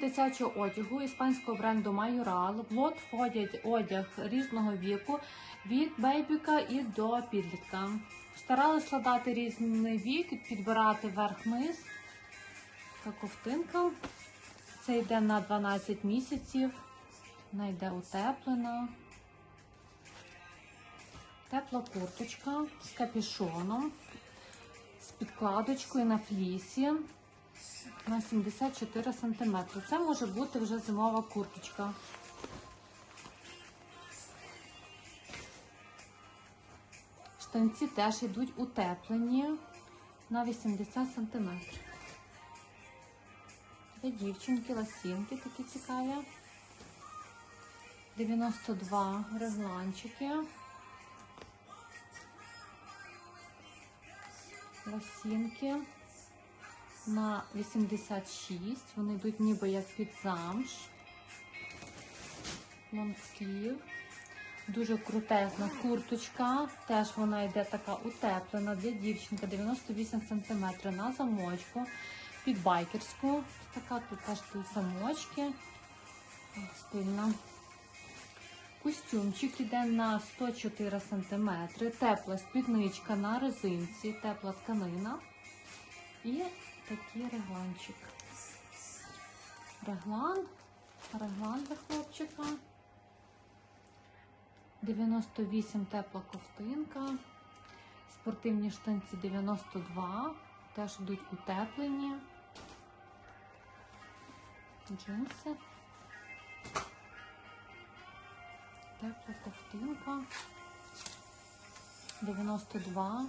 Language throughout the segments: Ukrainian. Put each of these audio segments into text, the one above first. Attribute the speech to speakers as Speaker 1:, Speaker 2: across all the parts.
Speaker 1: дитячого одягу іспанського бренду Majoral. В лот входять одяг різного віку від бейбіка і до підлітка. Старалась складати різний вік, підбирати верх-низ. Така ковтинка. Це йде на 12 місяців. Вона йде утеплена. Тепла курточка з капюшоном, з підкладочкою на флісі на 74 см. Це може бути вже зимова курточка. Штанці теж йдуть утеплені на 80 см. Для дівчинки ласінки такі цікаві. 92 регланчики. Лосінки на 86. Вони йдуть ніби як під замш. Лонгслів. Дуже крутезна курточка. Теж вона йде така утеплена для дівчинки 98 см на замочку. Під байкерську. Така тут теж тут замочки. Стильна. Костюмчик іде на 104 см. Тепла спідничка на резинці, тепла тканина. І такий регланчик. Реглан. Реглан для хлопчика. 98 тепла ковтинка. Спортивні штанці 92. Теж йдуть утеплені. Джинси. Тепла ковтинка. 92.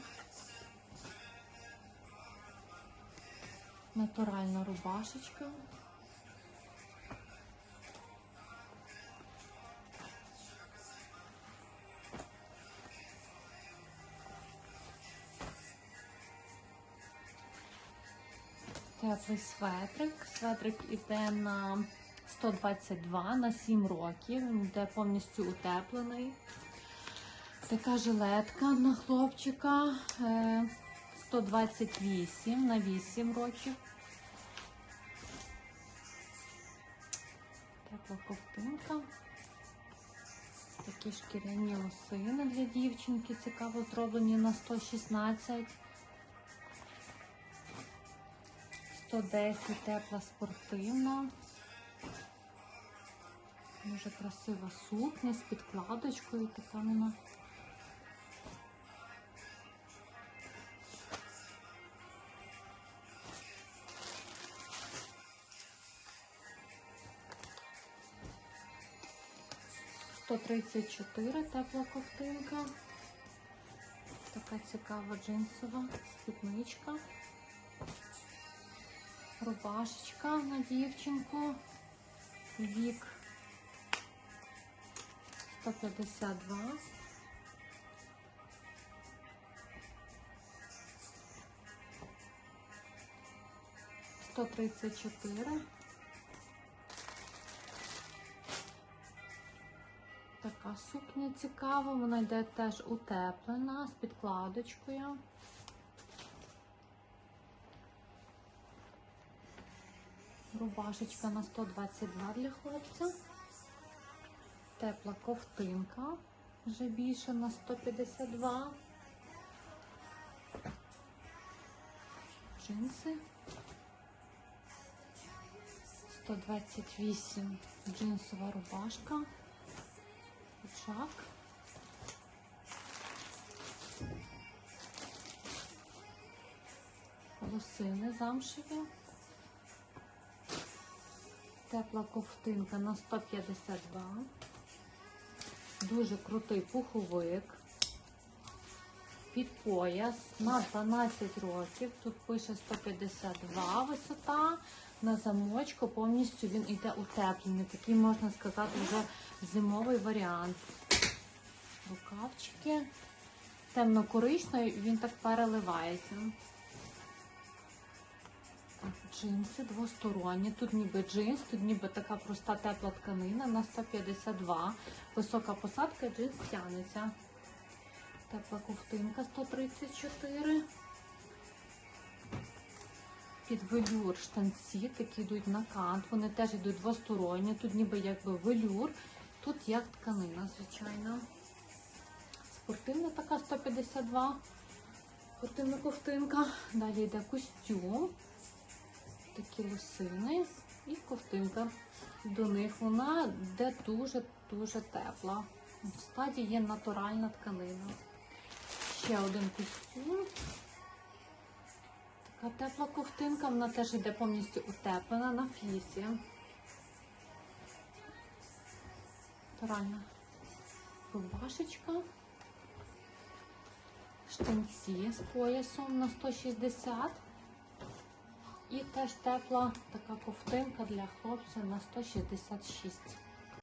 Speaker 1: Натуральна рубашечка. Теплий светрик. Светрик іде на 122 на 7 років. Він йде повністю утеплений. Така жилетка на хлопчика. Е, 128 на 8 років. Тепла ковтинка. Такі шкіряні лосини для дівчинки. Цікаво зроблені на 116. 110 тепла спортивна. Дуже красива сукня з підкладочкою. Така вона. Сто тридцять чотири тепла ковтинка. Така цікава джинсова спідничка. Рубашечка на дівчинку. Вік 152. Сто тридцять чотири. Сукня цікава, вона йде теж утеплена з підкладочкою. Рубашечка на 122 для хлопця. Тепла ковтинка, вже більше на 152. Джинси. 128 джинсова рубашка. Піджак. Лосини замшеві. Тепла ковтинка на 152. Дуже крутий пуховик. Під пояс на 12 років. Тут пише 152 висота. На замочку повністю він йде утеплений. Такий, можна сказати, вже зимовий варіант. Рукавчики. Темно-коричневий, він так переливається. Джинси двосторонні. Тут ніби джинс, тут ніби така проста тепла тканина на 152. Висока посадка, джинс тянеться. Тепла ковтинка 134. Під велюр штанці, такі йдуть на кант. Вони теж йдуть двосторонні. Тут ніби якби велюр, тут як тканина, звичайно. Спортивна така 152. Спортивна ковтинка. Далі йде костюм. Такі лосини і ковтинка. До них вона йде дуже-дуже тепла. В складі є натуральна тканина. Ще один костюм. Така тепла ковтинка, вона теж йде повністю утеплена на флісі. Натуральна рубашечка. Штанці з поясом на 160. І теж тепла така ковтинка для хлопця на 166.